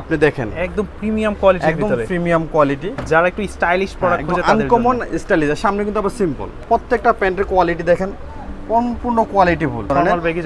আপনি দেখেন। একদম প্রিমিয়াম কোয়ালিটি একদম প্রিমিয়াম কোয়ালিটি যারা একটু স্টাইলিশ প্রোডাক্ট খোঁজে তাদের আনকমন স্টাইলিশ সামনে কিন্তু আবার সিম্পল প্রত্যেকটা প্যান্টের কোয়ালিটি দেখেন। সম্পূর্ণ কোয়ালিটিফুল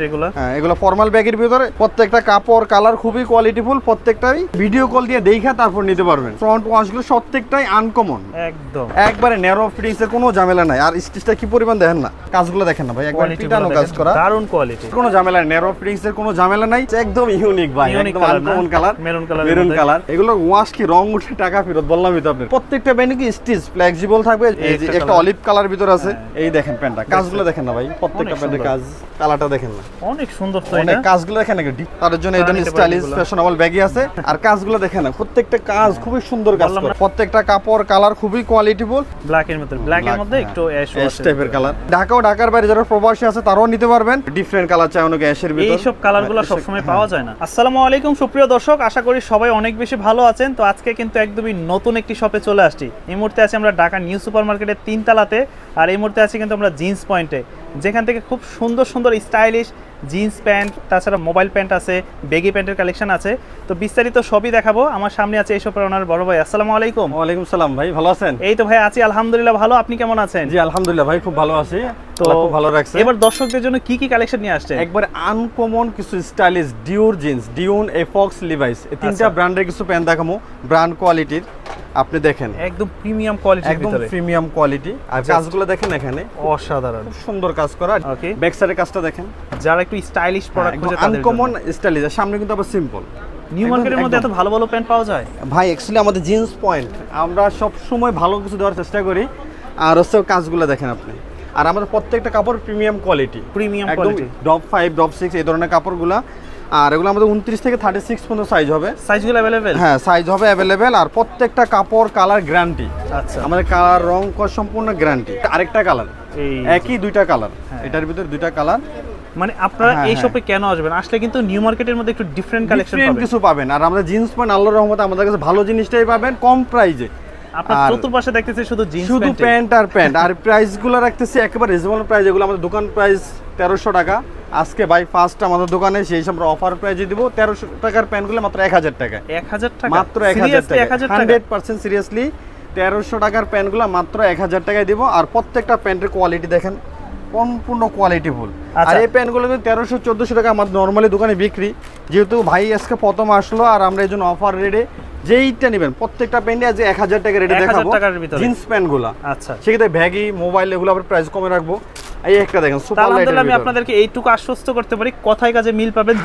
যেগুলো। হ্যাঁ এগুলো ফর্মাল ব্যাগের ভিতরে প্রত্যেকটা কাপড় কালার খুবই কোয়ালিটিফুল প্রত্যেকটাই ভিডিও কল দিয়ে দেখা তারপর নিতে পারবেন। ফ্রন্ট ওয়াশগুলো প্রত্যেকটাই আনকমন একদম। একবারে ন্যারো ফিটিংস কোনো ঝামেলা নাই। আর স্টিচটা কি পরিমাণ দেখেন না? কাজগুলো দেখেন না ভাই একবার পিটানো কাজ করা। কোয়ালিটি কোনো ঝামেলা নেই ন্যারো ফিটিংস এর কোনো ঝামেলা নাই। একদম ইউনিক ভাই একদম আনকমন কালার colour এর মেরুন কালার এগুলো ওয়াশ কি রং উঠে টাকা ফেরত? বললামই তো আপনি প্রত্যেকটা ব্যান্ড কি স্টিচ ফ্লেক্সিবল থাকবে? এই যে একটা একটা অলিভ কালার ভিতর আছে। এই দেখেন প্যান্টটা কাজগুলো দেখেন না ভাই প্রত্যেকটা প্যান্টের কাজ কালারটা দেখেন না। অনেক সুন্দর তো অনেক কাজগুলো দেখেন না ডিপ তার জন্য এই ধরনের স্টাইলিশ ফ্যাশনেবল ব্যাগই আছে। আর কাজগুলো দেখেন না প্রত্যেকটা কাজ খুবই সুন্দর কাজ করে। প্রত্যেকটা কাপড় কালার খুবই কোয়ালিটিফুল ব্ল্যাক এর মধ্যে ব্ল্যাক এর মধ্যে একটু অ্যাশ অ্যাশ টাইপের কালার ঢাকা ও ঢাকার বাইরে যারা প্রবাসী আছে তারাও নিতে পারবেন। ডিফারেন্ট কালার চাই অনেক অ্যাশের ভিতর। এইসব কালারগুলো হ্যাঁ, সবসময় পাওয়া যায় না। আসসালামু আলাইকুম সুপ্রিয় দর্শক। আশা করি সবাই অনেক বেশি ভালো আছেন। তো আজকে কিন্তু একদমই নতুন একটি শপে চলে আসছি। এই মুহূর্তে আছি আমরা ঢাকা নিউ সুপার মার্কেটের তিনতলাতে। আর এই মুহূর্তে আছি কিন্তু আমরা জিন্স পয়েন্টে। যেখান থেকে খুব সুন্দর সুন্দর স্টাইলিশ জিন্স প্যান্ট তাছাড়া মোবাইল প্যান্ট আছে বেগি প্যান্টের কালেকশন আছে। তো বিস্তারিত সবই দেখাবো। আমার সামনে আছে এই শপের ওনার বড় ভাই। আসসালামু আলাইকুম। ওয়ালাইকুম সালাম ভাই ভালো আছেন? এই তো ভাই আছি। আলহামদুলিল্লাহ ভালো। আপনি কেমন আছেন? জি আলহামদুলিল্লাহ ভাই খুব ভালো আছি। তো খুব ভালো রাখছে। এবার দর্শকদের জন্য কি কি কালেকশন নিয়ে আসছে একবার আনকমন কিছু স্টাইলিশ ডিউর জিন্স ডিউন এফক্স লিভাইস এই তিনটা আচ্ছা। ব্র্যান্ডের কিছু প্যান্ট দেখামো ব্র্যান্ড কোয়ালিটির আপনি দেখেন। একদম প্রিমিয়াম কোয়ালিটির একদম প্রিমিয়াম কোয়ালিটি। আর কাজগুলো দেখেন এখানে। অসাধারণ। খুব সুন্দর কাজ করা। Okay. ব্যাক সাইডের কাজটা দেখেন। যারা একটু স্টাইলিশ প্রোডাক্ট খোঁজে তাদের আনকমন স্টাইলিশ সামনে কিন্তু আবার সিম্পল নিউ মার্কেটের মধ্যে এত ভালো ভালো প্যান্ট পাওয়া যায়? ভাই অ্যাকচুয়ালি আমাদের জিন্স পয়েন্ট আমরা সব সময় ভালো কিছু দেওয়ার চেষ্টা করি। আর হচ্ছে কাজগুলো দেখেন আপনি। আর আমাদের প্রত্যেকটা কাপড় প্রিমিয়াম কোয়ালিটি প্রিমিয়াম কোয়ালিটি ডপ ফাইভ ডপ সিক্স এই ধরনের কাপড়গুলো। আর এগুলো আমাদের উনত্রিশ থেকে থার্টি সিক্স পর্যন্ত সাইজ হবে। সাইজগুলো অ্যাভেলেবেল হ্যাঁ সাইজ হবে অ্যাভেলেবেল আর প্রত্যেকটা কাপড় কালার গ্যারান্টি আচ্ছা। আমাদের কালার রং কস সম্পূর্ণ গ্যারান্টি আরেকটা কালার একই দুইটা কালার হ্যাঁ। এটার ভিতরে দুইটা কালার মানে আপনারা হ্যাঁ, এই হ্যাঁ। শপে কেন আসবেন? আসলে কিন্তু নিউ মার্কেটের মধ্যে একটু ডিফারেন্ট কালেকশন পাবেন। কিছু পাবেন। আর আমাদের জিন্স পয়েন্ট আল্লাহর রহমতে আমাদের কাছে ভালো জিনিসটাই পাবেন কম প্রাইজে আপনার চতুর্পাশে দেখতেছি শুধু জিন্স শুধু প্যান্ট আর প্যান্ট আর প্রাইসগুলো রাখতেছি একেবারে রিজনেবল প্রাইস এগুলো আমাদের দোকান প্রাইস তেরোশো টাকা। আজকে বাই ফার্স্ট আমাদের দোকানে সেই সময় অফার প্রাইজে দিব তেরোশো টাকার প্যান্টগুলো মাত্র এক হাজার টাকা এক হাজার টাকা? মাত্র এক হাজার টাকা? হান্ড্রেড পার্সেন্ট সিরিয়াসলি তেরোশো টাকার প্যান্টগুলো মাত্র এক হাজার টাকায় দিব। আর প্রত্যেকটা প্যান্টের কোয়ালিটি দেখেন সম্পূর্ণ কোয়ালিটিফুল আর আচ্ছা। এই প্যান্টগুলো কিন্তু তেরোশো চোদ্দোশো টাকা আমাদের নর্মালি দোকানে বিক্রি। যেহেতু ভাই আজকে প্রথম আসলো আর আমরা এই জন্য অফার রেটে যেইটা নেবেন প্রত্যেকটা প্যান্টে আজ এক হাজার টাকা রেটে 1000 দেখাবো। জিন্স প্যান্টগুলো আচ্ছা। সেক্ষেত্রে ব্যাগি মোবাইল এগুলো আবার প্রাইস কমে রাখব। এই একটা দেখেন সুপার আলহামদুলিল্লাহ আমি আপনাদেরকে এইটুকু আশ্বস্ত করতে পারি। কথায় কাজে মিল পাবেন যে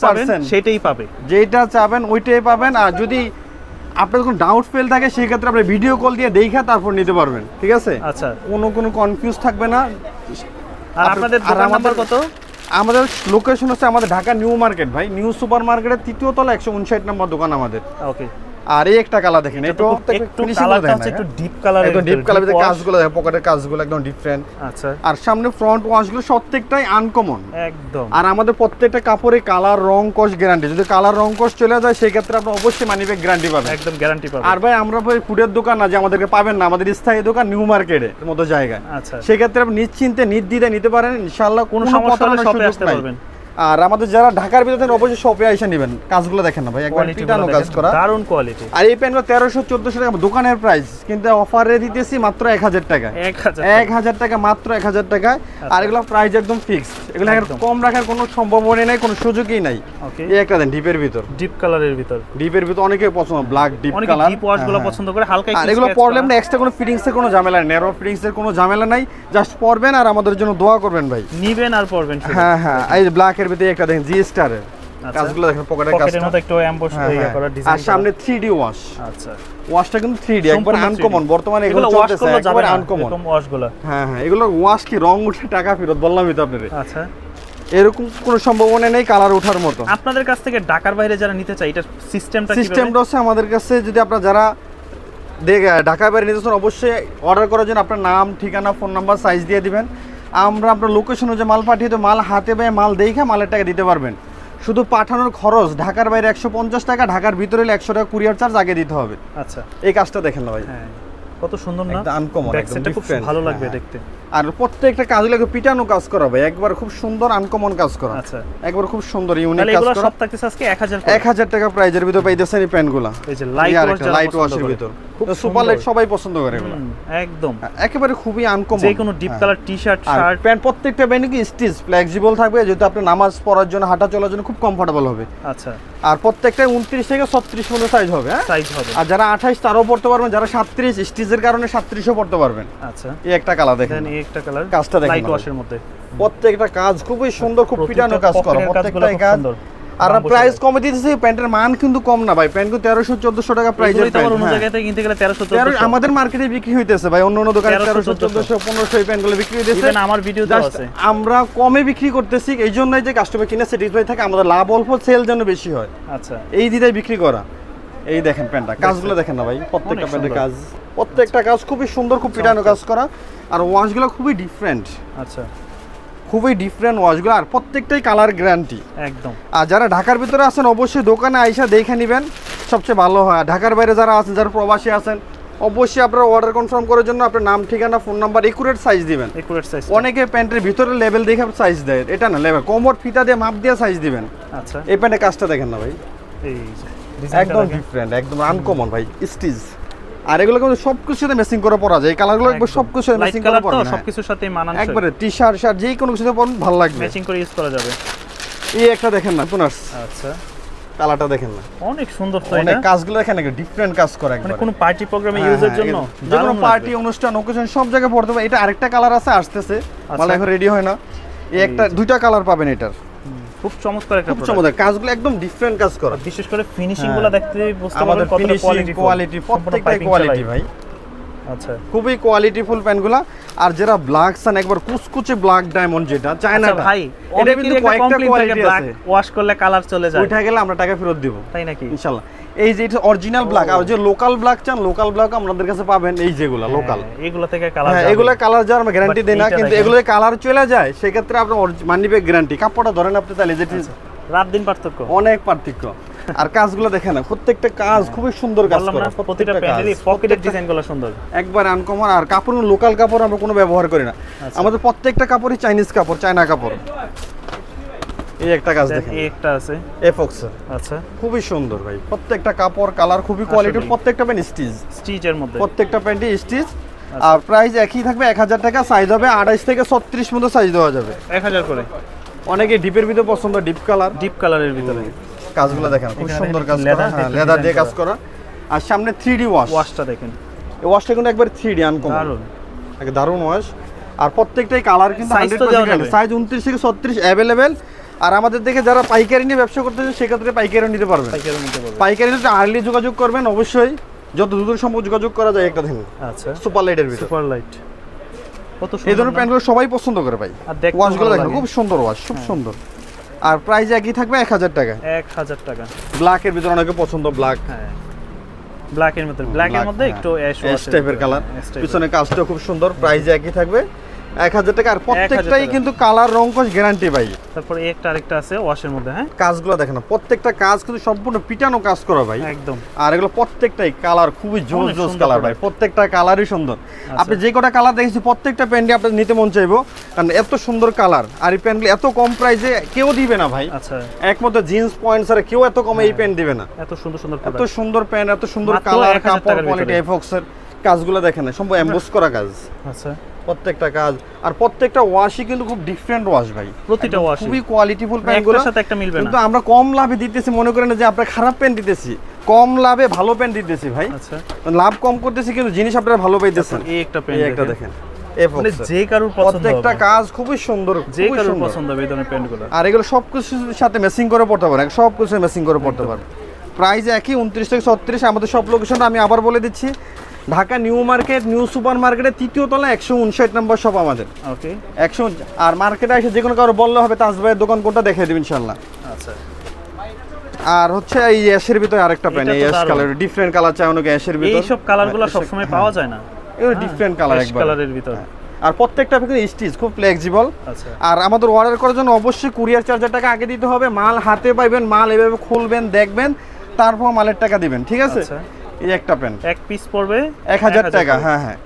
চাবেন সেটাই পাবে। যেটা চাবেন ওইটাই পাবেন। আর যদি আপনার কোনো ডাউট ফেল থাকে সেই ক্ষেত্রে আপনি ভিডিও কল দিয়ে দেখা তারপর নিতে পারবেন। ঠিক আছে? আচ্ছা। কোনো কোনো কনফিউজ থাকবে না। আর আপনাদের দোকান নাম্বার আমাদের- কত? আমাদের লোকেশন হচ্ছে আমাদের ঢাকা নিউ মার্কেট ভাই। নিউ সুপার মার্কেটের তৃতীয় তলা একশো উনষাট নম্বর দোকান আমাদের। ওকে আর এই একটা কালার দেখেন এটা একটু কালারটা হচ্ছে একটু ডিপ একদম ডিপ কালার কাজগুলো দেখেন পকেটের কাজগুলো একদম ডিফারেন্ট আচ্ছা। আর সামনে ফ্রন্ট ওয়াশগুলো প্রত্যেকটাই আনকমন একদম। আর আমাদের প্রত্যেকটা কাপড়ে কালার রং কস গ্যারান্টি যদি কালার রং কস চলে যায় সেই ক্ষেত্রে আপনি অবশ্যই মানিব্যাগ গ্যারান্টি পাবেন। একদম গ্যারান্টি পাবেন। আর ভাই আমরা ভাই ফুডের দোকান না যে আমাদেরকে পাবেন না আমাদের স্থায়ী দোকান নিউ মার্কেটে মতো জায়গায়। আচ্ছা। সেক্ষেত্রে আপনি নিশ্চিন্তে নির্দ্বিধায় নিতে পারেন ইনশাআল্লাহ কোনো কোনো সমস্যা হলে শপে আসতে পারবেন। আর আমাদের যারা ঢাকার ভিতরে অবশ্যই শপে এসে নেবেন। কাজগুলো দেখেন না ভাই একবার পিটানো কাজ করা। দারুণ কোয়ালিটি আর এই প্যান্টগুলো তেরোশো চোদ্দশো টাকা দোকানের প্রাইস কিন্তু অফারে দিতেছি মাত্র এক হাজার টাকা। এক হাজার টাকা। মাত্র এক হাজার টাকায় আর এগুলো প্রাইস একদম ফিক্সড এগুলো। কম রাখার কোনো সম্ভাবনা নেই কোনো সুযোগই নাই। ওকে এই একটা দেন ডিপের ভিতর। ডিপ কালারের ভিতর। ডিপের ভিতর অনেকে পছন্দ ব্ল্যাক ডিপ কালার ডিপ ওয়াশগুলো পছন্দ করে হালকা আর এগুলো পরলে করা। এক্সট্রা কোনো ফিটিংস এর কোনো ঝামেলা নেই ন্যারো ফিটিংস এর কোনো ঝামেলা নাই। জাস্ট পরবেন আর আমাদের জন্য দোয়া করবেন ভাই। নিবেন আর পরবেন হ্যাঁ হ্যাঁ। এই ব্ল্যাক এর ভিতরে একটা দেখেন জি স্টারের আচ্ছা। কাজগুলো দেখেন পকেটের পকেটের কাজটা। মতো একটু এমবস হ্যাঁ, ইয়ে হ্যাঁ। করা আর সামনে 3D ওয়াশ আচ্ছা। ওয়াশটা কিন্তু 3D একবার আনকমন বর্তমানে এগুলো চলতেছে যাবে একবার আনকমন এরকম ওয়াশগুলো। হ্যাঁ হ্যাঁ এগুলো ওয়াশ কি রং উঠে টাকা ফেরত বললামই তো আপনাদের আচ্ছা। এরকম কোনো সম্ভাবনা নেই কালার ওঠার মতো। আপনাদের কাছ থেকে ঢাকার বাইরে যারা নিতে চায় এটা সিস্টেমটা সিস্টেমটা হচ্ছে আমাদের কাছে যদি আপনারা যারা দেখ ঢাকা বাইরে নিতে চান অবশ্যই অর্ডার করার জন্য আপনার নাম ঠিকানা ফোন নাম্বার সাইজ দিয়ে দিবেন। আমরা আপনার লোকেশন যে মাল পাঠিয়ে তো মাল হাতে পায়ে মাল দেখে মালের টাকা দিতে পারবেন। শুধু পাঠানোর খরচ ঢাকার বাইরে একশো পঞ্চাশ টাকা ঢাকার ভিতরে একশো টাকা কুরিয়ার চার্জ আগে দিতে হবে। আচ্ছা। এই কাজটা দেখেন না ভাই। হ্যাঁ। কত সুন্দর না? আনকমন খুব ভালো লাগবে হ্যাঁ। দেখতে। আর প্রত্যেকটা কাজগুলো পিটানো কাজ করা ভাই একবার খুব সুন্দর আনকমন কাজ করা। আচ্ছা। একবার খুব সুন্দর ইউনিক কাজ করা। সব থাকতেছে আজকে 1000 এক হাজার টাকা প্রাইজের ভিতর পাইতেছেন এই প্যান্টগুলা। এই যে লাইট ওয়াশ লাইট ওয়াশের ভিতর। খুব সুপার লাইট সবাই পছন্দ করে এগুলো। একদম। একেবারে খুবই আনকমন যে কোনো deep colour T shirt pant প্রত্যেকটা প্যান্ট কি স্টিচ ফ্লেক্সিবল থাকবে যেহেতু আপনি নামাজ পড়ার জন্য হাঁটা চলার জন্য খুব কমফোর্টেবল হবে। আচ্ছা। আর প্রত্যেকটা উনত্রিশ থেকে ছত্রিশ মতো সাইজ হবে হ্যাঁ? সাইজ হবে। আর যারা আঠাইশ তারও পড়তে পারবেন যারা সাতত্রিশ স্টিচের কারণে সাতত্রিশও পড়তে পারবেন। আচ্ছা। এই একটা কালার দেখেন। এই একটা কালার কাজটা দেখেন লাইট ওয়াশের মধ্যে। প্রত্যেকটা কাজ খুবই সুন্দর খুব পিটানো কাজ করা খুব কাজ। আর প্রাইস কমে দিতেছে প্যান্টের মান কিন্তু কম না ভাই প্যান্ট কিন্তু তেরোশো চোদ্দশো টাকা এগুলোই অন্য থেকে কিনতে গেলে 1300 তেরো আমাদের মার্কেটে বিক্রি হইতেছে ভাই অন্য অন্য দোকানে তেরোশো চোদ্দশো। পনেরোশো এই প্যান্টগুলো বিক্রি হইতেছে। আমার Just আছে। আমরা কমে বিক্রি করতেছি এই জন্যই যে কাস্টমার কিনে স্যাটিসফাই থাকে আমাদের লাভ অল্প সেল যেন বেশি হয়। আচ্ছা। এই দিদাই বিক্রি করা। এই দেখেন প্যান্টটা। কাজগুলো দেখেন না ভাই প্রত্যেকটা প্যান্টের কাজ। প্রত্যেকটা কাজ খুবই সুন্দর খুব পিটানো কাজ করা। আর ওয়াশগুলো খুবই ডিফারেন্ট আচ্ছা। খুবই ডিফারেন্ট ওয়াশগুলো আর প্রত্যেকটাই কালার গ্যারান্টি একদম। আর যারা ঢাকার ভিতরে আছেন অবশ্যই দোকানে আইসা দেখে নেবেন সবচেয়ে ভালো হয়। আর ঢাকার বাইরে যারা আছেন যারা প্রবাসী আছেন অবশ্যই আপনারা অর্ডার কনফার্ম করার জন্য আপনার নাম ঠিকানা ফোন নাম্বার একুরেট সাইজ দিবেন। একুরেট সাইজ অনেকে প্যান্টের ভিতরে লেভেল দেখে সাইজ দেয়। এটা না লেভেল কোমর ফিতা দিয়ে মাপ দিয়ে সাইজ দিবেন। আচ্ছা। এই প্যান্টের কাজটা দেখেন না ভাই। এই একদম। ডিফারেন্ট একদম আনকমন ভাই স্টিচ। আর এগুলো কিন্তু সব কিছুর সাথে ম্যাচিং করে পরা যায়। এই কালারগুলো একবার একদম। সব কিছুর সাথে ম্যাচিং করে পরা সবকিছুর সাথে মানানসই। একবারে টি শার্ট শার্ট যে কোনো কিছুতে পরুন ভালো লাগবে। ম্যাচিং করে ইউজ করা যাবে। এই একটা দেখেন না পুনার্স। আচ্ছা। কালারটা দেখেন না। অনেক সুন্দর তো অনেক এটা। কাজগুলো দেখেন নাকি ডিফারেন্ট কাজ করে মানে কোনো পার্টি প্রোগ্রামে ইউজের জন্য? যে কোনো পার্টি অনুষ্ঠান ওকেশন সব জায়গায় পড়তে পারে। এটা আরেকটা কালার আছে আসতেছে। মানে এখন রেডি হয় না। এই একটা দুইটা কালার পাবেন এটার। খুব চমৎকার একটা খুব। চমৎকার কাজগুলো একদম ডিফারেন্ট কাজ করা বিশেষ করে ফিনিশিং। গুলো দেখতে বুঝতে পারবেন কত কোয়ালিটি কোয়ালিটি প্রত্যেকটা কোয়ালিটি ভাই আচ্ছা। খুবই কোয়ালিটিফুল প্যান্টগুলা। আর যারা ব্ল্যাক সান একবার কুচকুচে ব্ল্যাক ডায়মন্ড যেটা চায়না আচ্ছা ভাই এটা কিন্তু কয়েকটা কোয়ালিটি আছে। ওয়াশ করলে কালার চলে যায়। উঠে গেলে আমরা টাকা ফেরত দিব। তাই নাকি? ইনশাআল্লাহ। এই যে এটা অরিজিনাল ব্ল্যাক আর যে লোকাল ব্ল্যাক চান লোকাল ব্ল্যাক আমাদের কাছে পাবেন এই যেগুলা লোকাল হ্যাঁ, এগুলো থেকে কালার হ্যাঁ এগুলো কালার যাওয়ার আমরা গ্যারান্টি দিই না কিন্তু এগুলো কালার চলে যায় সেক্ষেত্রে আপনার মানি ব্যাগ গ্যারান্টি কাপড়টা ধরেন আপনি তাহলে যেটি রাত দিন পার্থক্য। অনেক পার্থক্য। আর কাজগুলো দেখেন না প্রত্যেকটা কাজ খুবই সুন্দর কাজ করা প্রত্যেকটা কাজ। প্যান্টেরই পকেটের ডিজাইনগুলো সুন্দর। একবার আনকমন আর কাপড় লোকাল কাপড় আমরা কোনো ব্যবহার করি না। আচ্ছা। আমাদের প্রত্যেকটা কাপড়ই চাইনিজ কাপড় চায়না কাপড়। এই একটা কাজ দেখেন। এই একটা আছে। এফক্সের আচ্ছা। খুবই সুন্দর ভাই প্রত্যেকটা কাপড় কালার খুবই কোয়ালিটির আসলেই। প্রত্যেকটা প্যান্ট স্টিচ স্টিচের মধ্যে। প্রত্যেকটা প্যান্টই স্টিচ আচ্ছা। আর প্রাইস একই থাকবে এক হাজার টাকা সাইজ হবে আড়াইশ থেকে ছত্রিশ মতো সাইজ দেওয়া যাবে। এক হাজার করে? অনেকে ডিপের ভিতরে পছন্দ ডিপ কালার ডিপ কালারের ভিতরে। কাজগুলো দেখেন খুব সুন্দর কাজ করা হ্যাঁ লেদার দিয়ে কাজ করা। আর সামনে থ্রি ডি ওয়াশ ওয়াশটা দেখেন। এই ওয়াশটা কিন্তু একবার থ্রি ডি আনকমন দারুণ এক দারুণ ওয়াশ আর প্রত্যেকটাই কালার কিন্তু। সাইজ উনত্রিশ থেকে ছত্রিশ অ্যাভেলেবেল আর আমাদের দেখে যারা পাইকারি নিয়ে ব্যবসা করতেছে সেক্ষেত্রে পাইকারিও নিতে পারবেন। পাইকারি নিতে পারবে পাইকারি নিতে আর্লি যোগাযোগ করবেন অবশ্যই। যত দ্রুত সম্ভব যোগাযোগ করা যায় একটা দেখুন আচ্ছা। সুপার লাইটের ভিতরে। সুপার লাইট কত এই ধরনের প্যান্টগুলো সবাই পছন্দ করে ভাই। ওয়াশগুলো দেখেন হ্যাঁ। খুব সুন্দর ওয়াশ খুব সুন্দর। আর প্রাইস একই থাকবে এক হাজার টাকা। এক হাজার টাকা। ব্ল্যাকের ভিতরে অনেকে পছন্দ ব্ল্যাক হ্যাঁ। ব্ল্যাকের মধ্যে ব্ল্যাকের মধ্যে একটু অ্যাশ টাইপের কালার পিছনে কাজটা খুব সুন্দর। প্রাইস একই থাকবে। এক হাজার টাকা। আর প্রত্যেকটাই কিন্তু কালার রঙ্কশ গ্যারান্টি ভাই। তারপর একটা আরেকটা আছে ওয়াশের মধ্যে হ্যাঁ? কাজগুলো দেখেন প্রত্যেকটা কাজ কিন্তু সম্পূর্ণ পিটানো কাজ করা ভাই। একদম। আর এগুলো প্রত্যেকটাই কালার খুবই জোস অনেক জোস কালার ভাই প্রত্যেকটা কালারই সুন্দর। আপনি যে কটা কালার দেখেছি প্রত্যেকটা প্যান্টই আপনার নিতে মন চাইব কারণ এত সুন্দর কালার। আর এই প্যান্টগুলো এত কম প্রাইসে কেউ দিবে না ভাই। আচ্ছা। একমাত্র জিন্স পয়েন্ট ছাড়া কেউ এত কমে এই হ্যাঁ। প্যান্ট দিবে না। এত সুন্দর সুন্দর এত সুন্দর প্যান্ট এত সুন্দর কালার কাপড় কোয়ালিটি। এফক্সের কাজগুলো দেখেন সম্ভব এমবোস করা কাজ। আচ্ছা। প্রত্যেকটা কাজ। আর প্রত্যেকটা ওয়াশই কিন্তু খুব ডিফারেন্ট ওয়াশ ভাই। প্রতিটা ওয়াশ খুবই কোয়ালিটিফুল প্যান্টগুলো সাথে একটা মিলবে কিন্তু আমরা কম লাভে দিতেছি মনে করেন যে আমরা খারাপ প্যান্ট দিতেছি। কম লাভে ভালো প্যান্ট দিতেছি ভাই। আচ্ছা। লাভ কম করতেছি কিন্তু জিনিস আপনারা ভালো পাইতেছেন। এই একটা এই প্যান্ট একটা দেখেন। মানে যে কারুর পছন্দ প্রত্যেকটা কাজ খুবই সুন্দর যে কারুর পছন্দ হবে এই ধরনের প্যান্টগুলো আর এগুলো সব কিছুর সাথে ম্যাচিং করে পড়তে পারেন সব কিছু ম্যাচিং করে পড়তে পারেন। প্রাইস একই উনত্রিশ থেকে ছত্রিশ। আমাদের সব লোকেশনটা আমি আবার বলে দিচ্ছি। Dhaka New Market New Super মার্কেটের তৃতীয় তলা একশো উনষাট নম্বর সব আমাদের। ওকে। একশো আর মার্কেটে এসে যে কোনো কারও বললে হবে তাজ ভাইয়ের দোকান কোনটা দেখিয়ে দেবেন ইনশাল্লাহ আচ্ছা। আর হচ্ছে এই অ্যাশের ভিতরে আরেকটা প্যান্ট এটা এই অ্যাশ কালার ডিফারেন্ট কালার চাই অনেকে অ্যাশের ভিতর। এই সব কালারগুলো হ্যাঁ, সবসময় হ্যাঁ। পাওয়া যায় না। এগুলো ডিফারেন্ট কালার একবার। কালারের ভিতরে। আর প্রত্যেকটা কিন্তু স্টিচ খুব ফ্লেক্সিবল আচ্ছা। আর আমাদের অর্ডার করার জন্য অবশ্যই কুরিয়ার চার্জার টাকা আগে দিতে হবে। মাল হাতে পাইবেন মাল এভাবে খুলবেন দেখবেন। তারপর মালের টাকা দিবেন ঠিক আছে? আচ্ছা। এই একটা প্যান্ট। এক পিস পড়বে এক হাজার টাকা হ্যাঁ হ্যাঁ।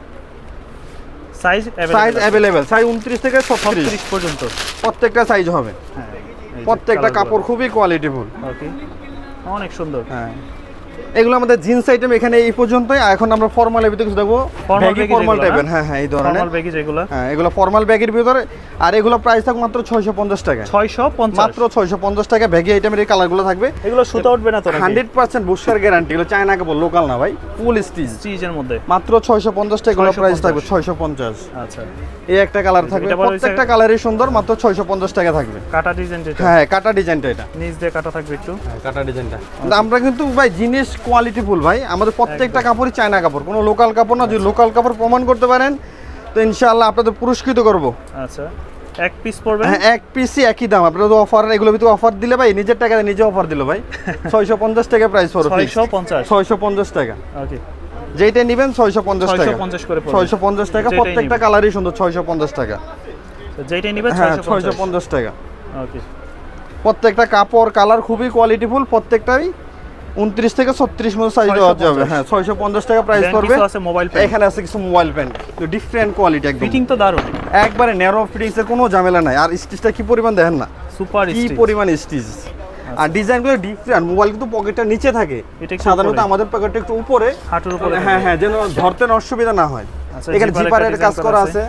সাইজ সাইজ অ্যাভেলেবেল সাইজ উনত্রিশ থেকে ছত্রিশ। তিরিশ পর্যন্ত। প্রত্যেকটা সাইজ হবে। হ্যাঁ প্রত্যেকটা কাপড় খুবই কোয়ালিটিফুল ওকে অনেক সুন্দর। হ্যাঁ। এগুলো আমাদের জিন্স আইটেম এখানে এই পর্যন্তই। এখন আমরা ফর্মালের ভিতরে কিছু দেখব। ব্যাগি ফর্মাল টাইপের হ্যাঁ? হ্যাঁ এই ধরনের। নরমাল ব্যাগি যেগুলো হ্যাঁ এগুলো ফর্মাল ব্যাগের ভিতরে। আর এগুলো প্রাইস থাকবে মাত্র ছয়শো পঞ্চাশ টাকা। ছয়শো পঞ্চাশ। মাত্র ছয়শো পঞ্চাশ টাকা ব্যাগি আইটেমের এই কালারগুলো থাকবে। এগুলো সুতা উঠবে না তো নাকি? হান্ড্রেড পার্সেন্ট বুস্টার গ্যারান্টি এগুলো চায়না কাপড় লোকাল না ভাই ফুল স্টিচ স্টিচের মধ্যে। মাত্র ছয়শো পঞ্চাশ টাকা এগুলো প্রাইস থাকবে ছয়শো পঞ্চাশ। আচ্ছা। এই একটা কালার থাকবে। প্রত্যেকটা কালারই সুন্দর মাত্র ছয়শো পঞ্চাশ টাকা থাকবে। কাটা ডিজাইন যেটা হ্যাঁ কাটা ডিজাইনটা এটা। নিচ দিয়ে কাটা থাকবে একটু। হ্যাঁ, কাটা ডিজাইনটা আমরা কিন্তু ভাই জিনিস কোয়ালিটি ফুল ভাই। আমাদের প্রত্যেকটা কাপড়ই চায়না কাপড় কোনো লোকাল কাপড় না। যদি লোকাল কাপড় প্রমাণ করতে পারেন তো ইনশাআল্লাহ আপনাদের পুরস্কৃত করব। আচ্ছা এক পিস পড়বে? হ্যাঁ এক পিসই একই দাম। আপনাদের অফার এগুলো ভিতরে অফার দিলে ভাই নিজের টাকা নিজে অফার দিল ভাই। ছয়শো পঞ্চাশ টাকা প্রাইস পড়বে ছয়শো পঞ্চাশ? ছয়শো পঞ্চাশ টাকা। ওকে যেইটা নেবেন ছয়শো পঞ্চাশ টাকা। 650 করে পড়বে। ছয়শো পঞ্চাশ টাকা প্রত্যেকটা কালারই সুন্দর ছয়শো পঞ্চাশ টাকা। তো যেইটাই নিবে হ্যাঁ ছয়শো ছয়শো পঞ্চাশ পঞ্চাশ টাকা। ওকে প্রত্যেকটা কাপড় কালার খুবই কোয়ালিটিফুল প্রত্যেকটাই উনত্রিশ থেকে ছত্রিশ মতো সাইজ দেওয়া যাবে। হ্যাঁ ছয়শো পঞ্চাশ টাকা প্রাইস করবে আছে মোবাইল প্যান্ট এখানে আছে কিছু মোবাইল প্যান্ট ডিফারেন্ট কোয়ালিটি একদম। ফিটিং তো দারুণ। একবারে ন্যারো ফিটিংস এর কোনো ঝামেলা নাই। আর স্টিচটা কি পরিমাণ দেখেন না? সুপার কি পরিমাণ স্টিচ আর ডিজাইনগুলো ডিফারেন্ট মোবাইল কিন্তু পকেটটা নিচে থাকে। সাধারণত আমাদের পকেটটা একটু উপরে। হাঁটুর উপরে হ্যাঁ হ্যাঁ যেন ধরতে অসুবিধা না হয়। আচ্ছা, এখানে জিপারের কাজ করা আছে।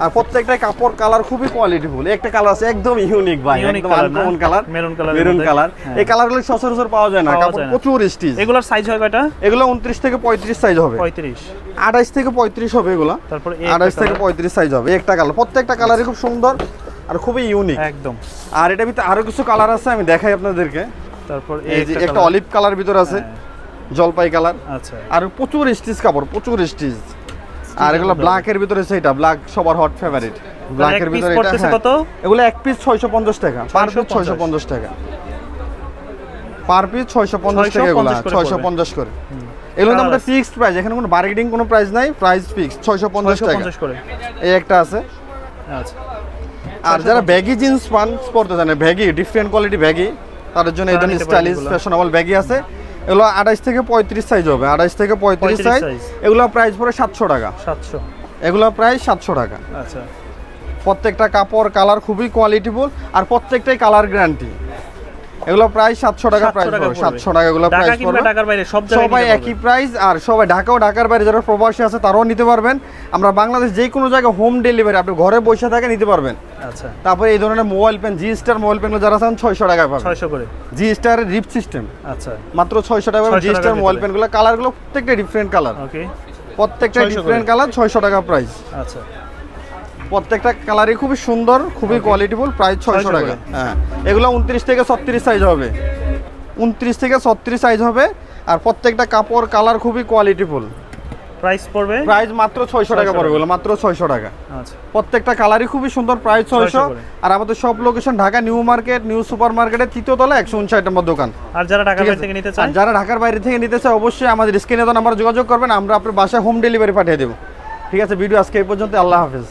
আর প্রত্যেকটা কাপড় কালার খুবই কোয়ালিটিফুল একটা কালার আছে একদম ইউনিক ভাই একদম? Uncommon colour Maroon colour maroon colour. এই কালারগুলো সচরাচর পাওয়া যায় না কাপড় প্রচুর স্টিচ এগুলোর সাইজ হয় কয়টা? এগুলো উনত্রিশ থেকে পঁয়ত্রিশ সাইজ হবে। পঁয়ত্রিশ। আঠাইশ থেকে পঁয়ত্রিশ হবে এগুলো। তারপর এই একটা আঠাইশ থেকে colour। পঁয়ত্রিশ সাইজ হবে। একটা কালার প্রত্যেকটা কালারই খুব সুন্দর আর খুবই ইউনিক একদম। আর এটা ভিতরে আরও কিছু কালার আছে আমি দেখাই আপনাদেরকে। তারপর এই যে একটা অলিভ কালার ভিতর আছে হ্যাঁ, জলপাই কালার আচ্ছা। আর প্রচুর স্টিচ কাপড় প্রচুর স্টিচ আর এগুলো ব্ল্যাকের ভিতরে সেটা ব্ল্যাক সবার হট ফেভারিট ব্ল্যাকের piece ভিতরে এটা হ্যাঁ। কত? এগুলো এক পিস ছয়শো পঞ্চাশ টাকা। পার পিস 650 টাকা। পার পিস ছয়শো পঞ্চাশ টাকা এগুলো 650 করে। এগুলো আমাদের ফিক্সড প্রাইস এখানে কোনো বার্গেনিং কোনো প্রাইস নাই প্রাইস ফিক্স ছয়শো পঞ্চাশ ছয়শো টাকা করে। এই একটা আছে। আচ্ছা। আর যারা ব্যাগি জিন্স পান পড়তে জানে ব্যাগি ডিফারেন্ট কোয়ালিটি ব্যাগি তাদের জন্য এই ধরনের স্টাইলিশ। ফ্যাশনেবল ব্যাগি আছে। এগুলো আড়াইশ থেকে পঁয়ত্রিশ সাইজ হবে। আড়াইশ থেকে পঁয়ত্রিশ সাইজ এগুলো প্রাইস পড়ে সাতশো টাকা। সাতশো। এগুলো প্রায় সাতশো টাকা। আচ্ছা। প্রত্যেকটা কাপড় কালার খুবই কোয়ালিটিফুল আর প্রত্যেকটাই কালার গ্যারান্টি এগুলো প্রায় সাতশো টাকা প্রাইস টাকা পড়বে পড়বে। সাতশো টাকা এগুলো প্রাইস পড়বে। ঢাকার বাইরে সব জায়গায় সবাই একই প্রাইস আর সবাই ঢাকা ও ঢাকার বাইরে যারা প্রবাসী আছে তারাও নিতে পারবেন। আমরা বাংলাদেশ যে কোনো জায়গায় হোম ডেলিভারি আপনি ঘরে বসে থাকে নিতে পারবেন। আচ্ছা। তারপরে এই ধরনের mobile pen G star mobile পেনগুলো যারা আছেন ছয়শো টাকায় পাবেন। ছয়শো করে। জি স্টার রিপ সিস্টেম আচ্ছা। মাত্র ছয়শো টাকা জি স্টার মোবাইল ভিতরে। পেনগুলো কালারগুলো প্রত্যেকটা ডিফারেন্ট কালার ওকে প্রত্যেকটা ডিফারেন্ট কালার ছয়শো টাকা প্রাইস আচ্ছা। প্রত্যেকটা কালারই খুবই সুন্দর খুবই কোয়ালিটিফুল প্রাইস ছয়শো টাকা। হ্যাঁ। এগুলো উনত্রিশ থেকে ছত্রিশ সাইজ হবে। উনত্রিশ থেকে ছত্রিশ সাইজ হবে আর প্রত্যেকটা কাপড় কালার খুবই কোয়ালিটিফুল প্রাইস পড়বে? প্রাইস মাত্র ছয়শো টাকা 600 পড়বে। এগুলো মাত্র ছয়শো টাকা। আচ্ছা। প্রত্যেকটা কালারই খুবই সুন্দর প্রাইস ছয়শো আর আমাদের সব location Dhaka New Market New Super মার্কেটের তৃতীয় তলা একশো উনষাট নম্বর দোকান। আর যারা ঢাকা বাইরে থেকে নিতে আর চান যারা ঢাকার বাইরে থেকে নিতে চায় অবশ্যই আমাদের স্ক্রিনে তো নাম্বার যোগাযোগ করবেন আমরা আপনার বাসায় হোম ডেলিভারি পাঠিয়ে দেবো। ঠিক আছে ভিডিও আজকে এই পর্যন্ত আল্লাহ হাফেজ।